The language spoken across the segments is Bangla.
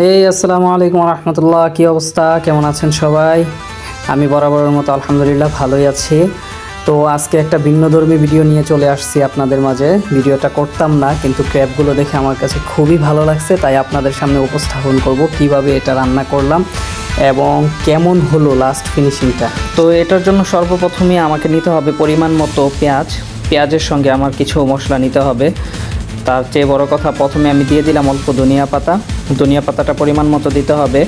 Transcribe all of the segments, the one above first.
এই, আসসালামু আলাইকুম রহমতুল্লাহ কী অবস্থা? কেমন আছেন সবাই? আমি বরাবরের মতো আলহামদুলিল্লাহ ভালোই আছি। তো আজকে একটা ভিন্নধর্মী ভিডিও নিয়ে চলে আসছি আপনাদের মাঝে। ভিডিওটা করতাম না, কিন্তু ক্র্যাবগুলো দেখে আমার কাছে খুবই ভালো লাগছে, তাই আপনাদের সামনে উপস্থাপন করব, কীভাবে এটা রান্না করলাম এবং কেমন হলো লাস্ট ফিনিশিংটা তো এটার জন্য সর্বপ্রথমে আমাকে নিতে হবে পরিমাণ মতো পেঁয়াজ। পেঁয়াজের সঙ্গে আমার কিছু মশলা নিতে হবে। তার চেয়ে বড় কথা, প্রথমে আমি দিয়ে দিলাম অল্প ধনিয়া পাতা। ধনিয়া পাতাটা পরিমাণ মতো দিতে হবে।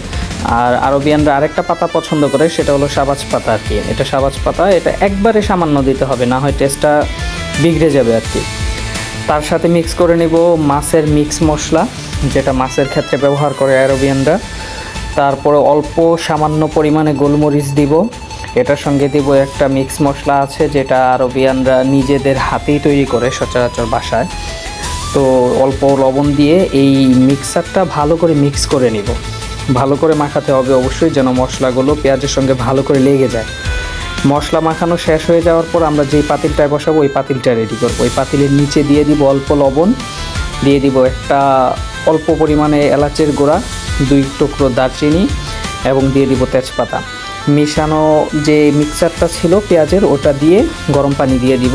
আর আরবিয়ানরা আরেকটা পাতা পছন্দ করে, সেটা হলো সাবাজ পাতা আর কি। এটা সাবাজ পাতা, এটা একবারে সামান্য দিতে হবে, না হয় টেস্টটা বিগড়ে যাবে আর কি। তার সাথে মিক্স করে নিব মাছের মিক্স মশলা, যেটা মাছের ক্ষেত্রে ব্যবহার করে আরবিয়ানরা। তারপরে অল্প সামান্য পরিমাণে গোলমরিচ দিব। এটার সঙ্গে দিব একটা মিক্স মশলা আছে, যেটা আরবিয়ানরা নিজেদের হাতেই তৈরি করে সচরাচর বাসায়। তো অল্প লবণ দিয়ে এই মিক্সারটা ভালো করে মিক্স করে নিব। ভালো করে মাখাতে হবে অবশ্যই যেন মশলাগুলো পেঁয়াজের সঙ্গে ভালো করে লেগে যায়। মশলা মাখানো শেষ হয়ে যাওয়ার পর আমরা যেই পাতিলটায় বসাবো ওই পাতিলটা রেডি করব। ওই পাতিলের নিচে দিয়ে দিব অল্প লবণ, দিয়ে দিব একটা অল্প পরিমাণে এলাচের গোড়া, দুই টুকরো দারচিনি এবং দিয়ে দিব তেজপাতা। মিশানো যে মিক্সারটা ছিল পেঁয়াজের, ওটা দিয়ে গরম পানি দিয়ে দিব।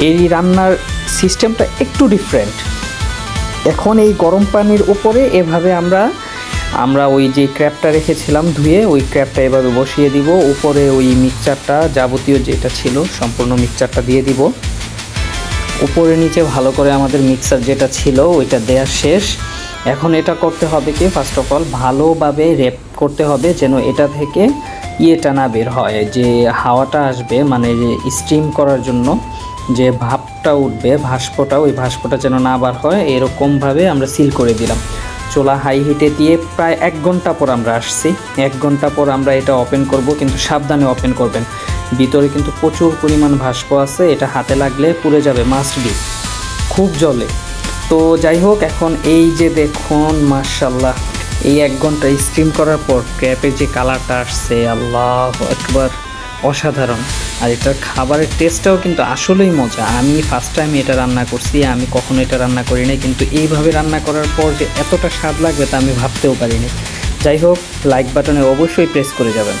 এই রান্নার সিস্টেমটা একটু ডিফারেন্ট এখন এই গরম পানির উপরে এভাবে আমরা আমরা ওই যে ক্র্যাপটা রেখেছিলাম ধুয়ে, ওই ক্র্যাপটা এভাবে বসিয়ে দিব। উপরে ওই মিক্সচারটা যাবতীয় যেটা ছিল, সম্পূর্ণ মিক্সচারটা দিয়ে দিব। উপরে নিচে ভালো করে আমাদের মিক্সার যেটা ছিল, ওইটা দেওয়া শেষ। এখন এটা করতে হবে কি? ফার্স্ট অফ অল ভালোভাবে রেপ করতে হবে যেন এটা থেকে ইয়েটা না বের হয়, যে হাওয়াটা আসবে মানে স্টিম করার জন্য। যে ভাপটা উঠবে ভাস্পটা ওই ভাস্পটা যেন না বার হয়, এরকমভাবে আমরা সিল করে দিলাম। চোলা হাই হিটে দিয়ে প্রায় এক ঘণ্টা পর আমরা আসছি। এক ঘণ্টা পর আমরা এটা ওপেন করব, কিন্তু সাবধানে ওপেন করবেন। ভিতরে কিন্তু প্রচুর পরিমাণ ভাস্প আছে, এটা হাতে লাগলে পুড়ে যাবে মাস্ট বি খুব জলে। তো যাই হোক, এখন এই যে দেখুন মার্শাল্লাহ এই এক ঘণ্টা স্টিম করার পর ক্র্যাপের যে কালারটা আসছে, আল্লাহ একবার অসাধারণ। আর এটার খাবারের টেস্টটাও কিন্তু আসলেই মজা। আমি ফার্স্ট টাইম এটা রান্না করছি, আমি কখনো এটা রান্না করি নাই কিন্তু এইভাবে রান্না করার পর যে এতটা স্বাদ লাগবে তা আমি ভাবতেও পারিনি। যাই হোক লাইক বাটনে অবশ্যই প্রেস করে যাবেন।